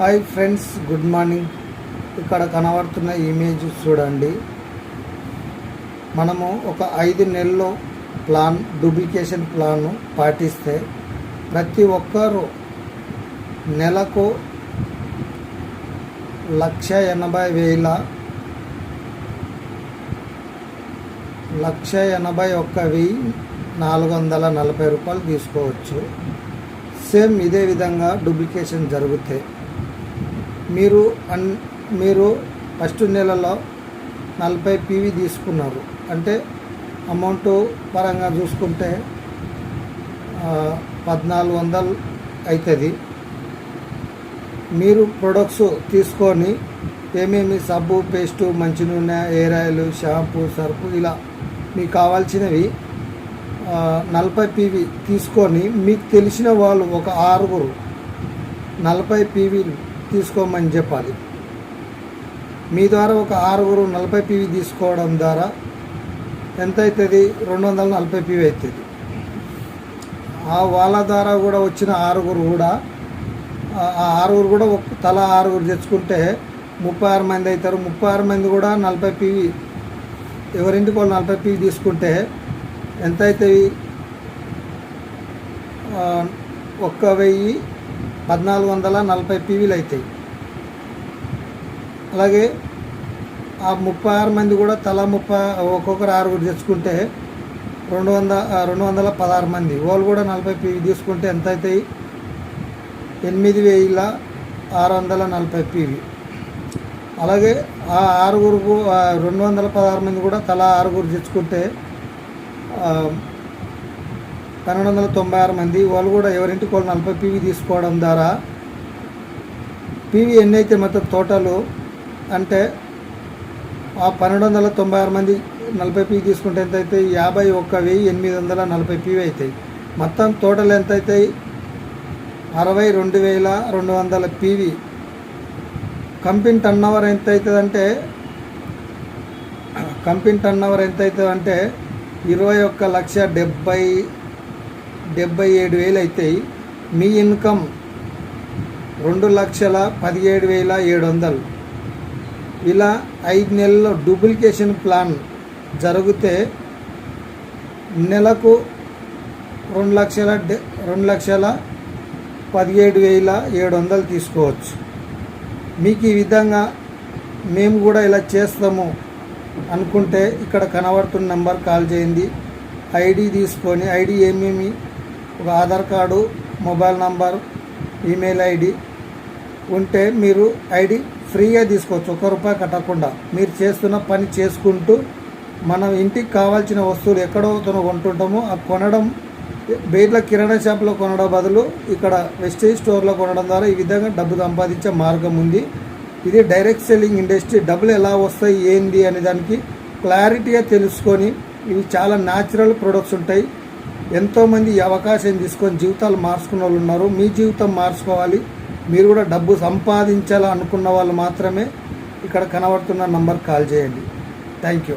Hi friends good morning. ఇక్కడ కనబడుతున్న image చూడండి. మనము ఒక ఐదు నెలల్లో ప్లాన్ డూప్లికేషన్ ప్లాన్ పాటిస్తే ప్రతి ఒక్కరు నెలకు లక్ష ఎనభై వేల లక్ష ఎనభై ఒక్క వెయ్యి నాలుగు వందల నలభై రూపాయలు తీసుకోవచ్చు. సేమ్ ఇదే విధంగా డూప్లికేషన్ జరుగుతాయి మీరు అన్ మీరు ఫస్ట్ నెలలో నలభై పీవీ తీసుకున్నారు. అంటే అమౌంట్ పరంగా చూసుకుంటే పద్నాలుగు వందలు అవుతుంది మీరు ప్రొడక్ట్స్ తీసుకొని ఏమేమి సబ్బు పేస్టు మంచి నూనె ఎయిర్ ఆయిల్ షాంపూ సర్ఫ్ ఇలా మీకు కావాల్సినవి నలభై పీవీ తీసుకొని మీకు తెలిసిన వాళ్ళు ఒక ఆరుగురు నలభై పీవీలు తీసుకోమని చెప్పాలి. మీ ద్వారా ఒక ఆరుగురు నలభై పీవీ తీసుకోవడం ద్వారా ఎంత అవుతుంది రెండు వందల నలభై పీవీ అవుతుంది ఆ వాళ్ళ ద్వారా కూడా వచ్చిన ఆరుగురు కూడా ఆ- ఆరుగురు కూడా ఒక తల ఆరుగురు తెచ్చుకుంటే ముప్పై ఆరు మంది అవుతారు ముప్పై ఆరు మంది కూడా నలభై పీవీ ఎవరింటికి వాళ్ళు నలభై పీవీ తీసుకుంటే ఎంత అవుతాయి ఒక్క వెయ్యి పద్నాలుగు వందల నలభై పీవీలు అవుతాయి అలాగే ఆ ముప్పై ఆరు మంది కూడా తలా ముప్పై ఒక్కొక్కరు ఆరుగురు తెచ్చుకుంటే రెండు వంద రెండు వందల పదహారు మంది. వాళ్ళు కూడా నలభై పీవీ తీసుకుంటే ఎంత అవుతాయి ఎనిమిది వేల ఆరు వందల నలభై పీవీ. అలాగే ఆ ఆరుగురు రెండు వందల పదహారు మంది కూడా తలా ఆరుగురు తెచ్చుకుంటే పన్నెండు వందల తొంభై ఆరు మంది వాళ్ళు కూడా ఎవరింటికి వాళ్ళు నలభై పీవీ తీసుకోవడం ద్వారా పీవీ ఎన్నైతే మొత్తం తోటలు అంటే ఆ పన్నెండు వందల తొంభై ఆరు మంది నలభై పీవీ తీసుకుంటే ఎంత అవుతాయి యాభై ఒక్క వెయ్యి ఎనిమిది వందల నలభై పీవీ అవుతాయి. మొత్తం టోటల్ ఎంత అవుతాయి అరవై రెండు వేల రెండు వందల పీవీ కంపెనీ టర్న్ అవర్ ఎంత అవుతుంది అంటే కంపెనీ టర్న్ అవర్ ఎంత అవుతుంది అంటే ఇరవై ఒక్క లక్ష డెబ్బై డెబ్బై ఏడు వేలు అవుతాయి మీ ఇన్కమ్ రెండు లక్షల పదిహేడు వేల ఏడు వందలు. ఇలా ఐదు నెలల్లో డూప్లికేషన్ ప్లాన్ జరిగితే నెలకు రెండు లక్షల డె- రెండు లక్షల పదిహేడు వేల ఏడు వందలు తీసుకోవచ్చు. మీకు ఈ విధంగా మేము కూడా ఇలా చేస్తాము అనుకుంటే ఇక్కడ కనబడుతున్న నెంబర్ కాల్ చేయండి. ఐడి తీసుకొని ఐడి ఏమేమి ఒక Aadhaar card mobile number email ID ఉంటే మీరు ఐడి ఫ్రీగా తీసుకోవచ్చు. ఒక్క రూపాయి కట్టకుండా మీరు చేస్తున్న పని చేసుకుంటూ మనం ఇంటికి కావాల్సిన వస్తువులు ఎక్కడో తను కొంటుంటామో. ఆ కొనడం బయట కిరాణా షాప్లో కొనడం బదులు ఇక్కడ వెస్టేజ్ స్టోర్లో కొనడం ద్వారా ఈ విధంగా డబ్బు సంపాదించే మార్గం ఉంది. ఇది డైరెక్ట్ సెల్లింగ్ ఇండస్ట్రీ. డబ్బులు ఎలా వస్తాయి ఏంది అనే దానికి క్లారిటీగా తెలుసుకొని ఇవి చాలా న్యాచురల్ ప్రొడక్ట్స్ ఉంటాయి. ఎంతోమంది ఈ అవకాశం తీసుకొని జీవితాలు మార్చుకున్న వాళ్ళు ఉన్నారు. మీ జీవితం మార్చుకోవాలి. మీరు కూడా డబ్బు సంపాదించాలనుకున్న వాళ్ళు మాత్రమే ఇక్కడ కనబడుతున్న నంబర్ కాల్ చేయండి. Thank you